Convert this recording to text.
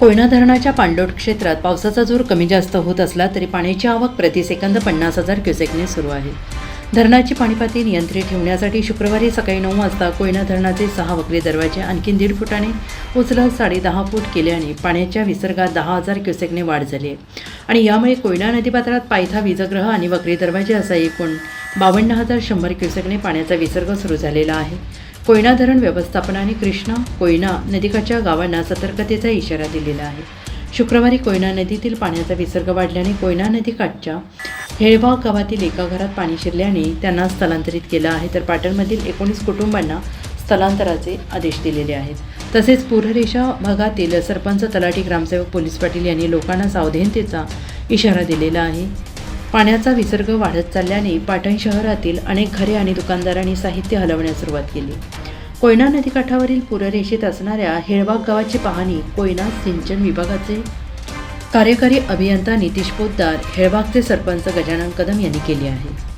कोयना धरणाच्या पाणलोट क्षेत्रात पावसाचा जोर कमी जास्त होत असला तरी पाण्याची आवक प्रतिसेकंद पन्नास हजार क्युसेकने सुरू आहे. धरणाची पाणीपाती नियंत्रित ठेवण्यासाठी शुक्रवारी सकाळी नऊ वाजता कोयना धरणाचे सहा वक्री दरवाजे आणखी दीड फुटाने उचलत साडेदहा फूट केल्याने पाण्याच्या विसर्गात दहा हजार क्युसेकने वाढ झाली आहे. आणि यामुळे कोयना नदीपात्रात पायथा वीजग्रह आणि वक्री दरवाजे असा एकूण बावन्न हजार शंभर क्युसेकने पाण्याचा विसर्ग सुरू झालेला आहे. कोयना धरण व्यवस्थापनाने कृष्णा कोयना नदीकाठच्या गावांना सतर्कतेचा इशारा दिलेला आहे. शुक्रवारी कोयना नदीतील पाण्याचा विसर्ग वाढल्याने कोयना नदीकाठच्या हेळवाग गावातील एका घरात पाणी शिरल्याने त्यांना स्थलांतरित केलं आहे तर पाटणमधील एकोणीस कुटुंबांना स्थलांतराचे आदेश दिलेले आहेत. तसेच पूररेषा भागातील सरपंच तलाठी ग्रामसेवक पोलीस पाटील यांनी लोकांना सावधानतेचा इशारा दिलेला आहे. पाण्याचा विसर्ग वाढत चालल्याने पाटण शहरातील अनेक घरे आणि दुकानदारांनी साहित्य हलवण्यास सुरुवात केली. कोयना नदीकाठावरील पूररेषेत असणाऱ्या हेळवाग गावाची पाहणी कोयना सिंचन विभागाचे कार्यकारी अभियंता नितीश पोद्दार हेळबागचे सरपंच गजानन कदम यांनी केली आहे.